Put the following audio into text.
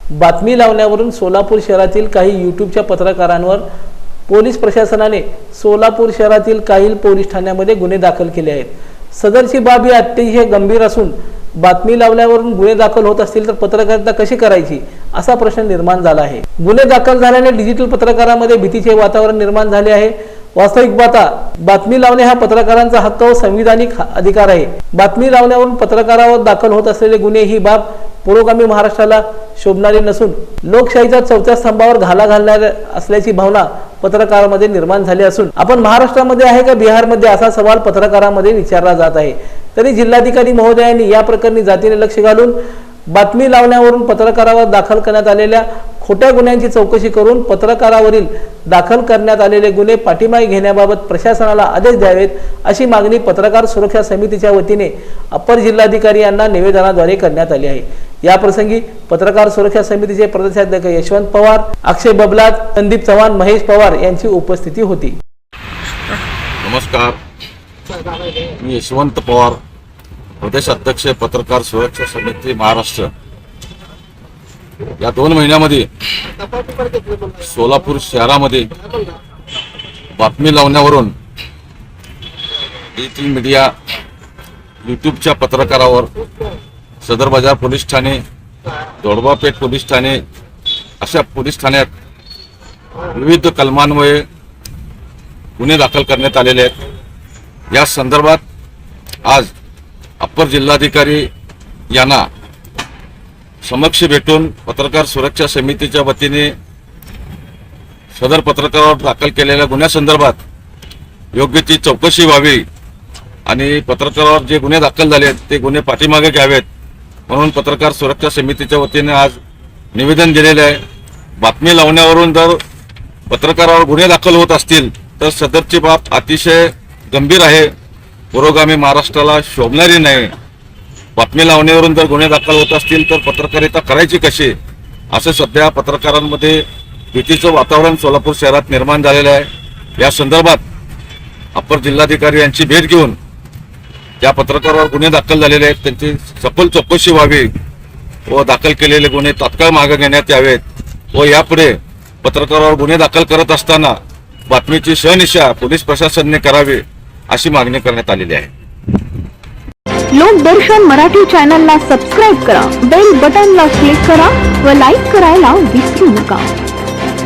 बातमी लावण्यावरून सोलापूर शहरातील काही यूट्यूबच्या पत्रकारांवर पोलीस प्रशासनाने सोलापूर शहरातील काही पोलीस ठाण्यामध्ये गुन्हे दाखल केले आहेत. सदरची बाब ही अतिशय गंभीर असून बातमी लावल्यावरून गुन्हे दाखल होत असतील तर पत्रकारिता कशी करायची? असा प्रश्न निर्माण झाला आहे. गुन्हे दाखल झाल्याने डिजिटल पत्रकारामध्ये भीतीचे वातावरण निर्माण झाले आहे. वास्तविक बाता बातमी लावणे हा पत्रकारांचा हक्क व संविधानिक अधिकार आहे. बातमी लावण्यावरून पत्रकारावर दाखल होत असलेले गुन्हे ही बाब पुरोगामी महाराष्ट्राला शोभणारी नसून लोकशाहीच्या चौथ्या स्तंभावर घाला घालणार असल्याची भावना पत्रकारामध्ये निर्माण झाली असून आपण महाराष्ट्रामध्ये आहे का बिहारमध्ये? असा सवाल पत्रकारामध्ये विचारला जात आहे. तरी जिल्हाधिकारी महोदयांनी या प्रकरणी जातीने लक्ष घालून बातमी लावण्यावरून पत्रकारावर दाखल करण्यात आलेल्या खोट्या गुन्ह्यांची चौकशी करून पत्रकारावरील दाखल करण्यात आलेले गुन्हे पाठीमागे घेण्याबाबत प्रशासनाला आदेश द्यावेत अशी मागणी पत्रकार सुरक्षा समितीच्या वतीने अपर जिल्हाधिकारी यांना निवेदनाद्वारे करण्यात आली आहे. याप्रसंगी पत्रकार सुरक्षा समितीचे प्रदेशाध्यक्ष यशवंत पवार अक्षय बबलात संदीप चव्हाण महेश पवार यांची उपस्थिती होती. नमस्कार. मी यशवंत पवार प्रदेश अध्यक्ष पत्रकार सुरक्षा समिती महाराष्ट्र. या दोन महिन्यामध्ये सोलापूर शहरामध्ये बातमी लावण्यावरून डिजिटल मीडिया युट्यूबच्या पत्रकारावर सदर बाजार पोलीस ठाणे दोडबापेठ पोलीस ठाणे अशा पोलीस ठाण्यात विविध कलमान्वये गुन्हे दाखल करण्यात आलेले आहेत. या संदर्भात आज अप्पर जिल्हाधिकारी यांना समक्ष भेटून पत्रकार सुरक्षा समितीच्या वतीने सदर पत्रकारावर दाखल केलेल्या गुन्ह्यासंदर्भात योग्य ती चौकशी व्हावी आणि पत्रकारावर जे गुन्हे दाखल झाले आहेत ते गुन्हे पाठीमागे घ्यावेत म्हणून पत्रकार सुरक्षा समितीच्या वतीने आज निवेदन दिलेले आहे. बातमी लावण्यावरून जर पत्रकारावर गुन्हे दाखल होत असतील तर सदरची बाब अतिशय गंभीर आहे. पुरोगामी महाराष्ट्राला शोभणारी नाही. बातमी लावण्यावरून जर गुन्हे दाखल होत असतील तर पत्रकारिता करायची कशी? असं सध्या पत्रकारांमध्ये भीतीचं वातावरण सोलापूर शहरात निर्माण झालेलं आहे. या संदर्भात अपर जिल्हाधिकारी यांची भेट घेऊन ज्या पत्रकारावर गुन्हे दाखल झालेले आहेत त्यांची सखोल चौकशी व्हावी व दाखल केलेले गुन्हे तात्काळ मागे घेण्यात यावेत व यापुढे पत्रकारावर गुन्हे दाखल करत असताना बातमीची सहनिशा पोलीस प्रशासनाने करावी. अशी मागणी करण्यात आलेली आहे. लोकदर्शन मराठी चॅनलला सबस्क्राईब करा बेल बटनला क्लिक करा व लाईक करायला विसरू नका.